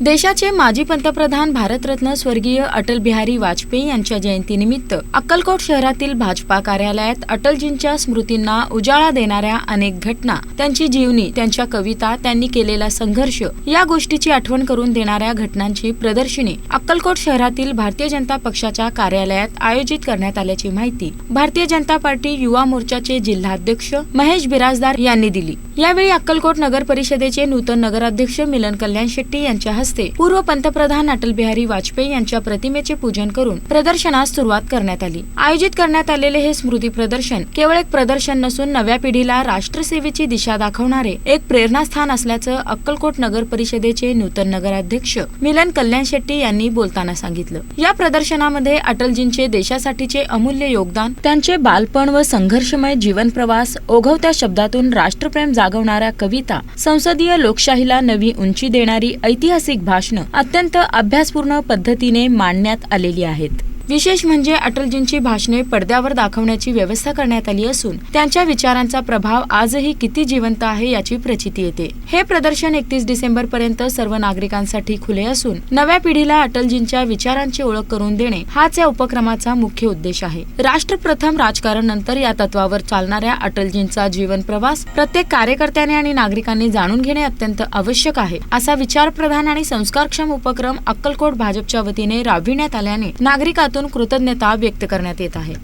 देशाचे माजी पंतप्रधान भारतरत्न स्वर्गीय अटल बिहारी वाजपेयी यांच्या जयंतीनिमित्त अक्कलकोट शहरातील भाजपा कार्यालयात अटलजींच्या स्मृतींना उजाळा देणाऱ्या अनेक घटना त्यांची जीवनी त्यांच्या कविता त्यांनी केलेला संघर्ष या गोष्टीची आठवण करून देणाऱ्या घटनांची प्रदर्शनी अक्कलकोट शहरातील भारतीय जनता पक्षाच्या कार्यालयात आयोजित करण्यात आल्याची माहिती भारतीय जनता पार्टी युवा मोर्चाचे जिल्हाध्यक्ष महेश बिराजदार यांनी दिली. यावेळी अक्कलकोट नगर परिषदेचे नूतन नगराध्यक्ष मिलन कल्याण शेट्टी यांच्या हस्ते पूर्व पंतप्रधान अटल बिहारी वाजपेयी यांच्या प्रतिमेचे पूजन करून प्रदर्शनास सुरुवात करण्यात आली. आयोजित करण्यात आलेले हे स्मृती प्रदर्शन केवळ एक प्रदर्शन नसून नव्या पिढीला राष्ट्रसेवेची दिशा दाखवणारे एक प्रेरणास्थान असल्याचं अक्कलकोट नगर परिषदेचे नूतन नगराध्यक्ष मिलन कल्याण शेट्टी यांनी बोलताना सांगितलं. या प्रदर्शनामध्ये अटलजींचे देशासाठीचे अमूल्य योगदान त्यांचे बालपण व संघर्षमय जीवन प्रवास ओघवत्या शब्दातून राष्ट्रप्रेम जागवणाऱ्या कविता संसदीय लोकशाहीला नवी उंची देणारी ऐतिहासिक भाषणं अत्यंत अभ्यासपूर्ण पद्धतीने मांडण्यात आलेली आहेत. विशेष म्हणजे अटलजींची भाषणे पडद्यावर दाखवण्याची व्यवस्था करण्यात आली असून त्यांच्या विचारांचा प्रभाव आजही किती जिवंत आहे याची प्रचिती येते. हे प्रदर्शन एकतीस डिसेंबर पर्यंत सर्व नागरिकांसाठी खुले असून नव्या पिढीला अटलजींच्या विचारांची ओळख करून देणे हाच या उपक्रमाचा मुख्य उद्देश आहे. राष्ट्रप्रथम राजकारण नंतर या तत्वावर चालणाऱ्या अटलजींचा जीवन प्रवास प्रत्येक कार्यकर्त्याने आणि नागरिकांनी जाणून घेणे अत्यंत आवश्यक आहे असा विचारप्रधान आणि संस्कारक्षम उपक्रम अक्कलकोट भाजपच्या वतीने राबविण्यात आल्याने नागरिकातून कृतज्ञता व्यक्त करण्यात येत आहे.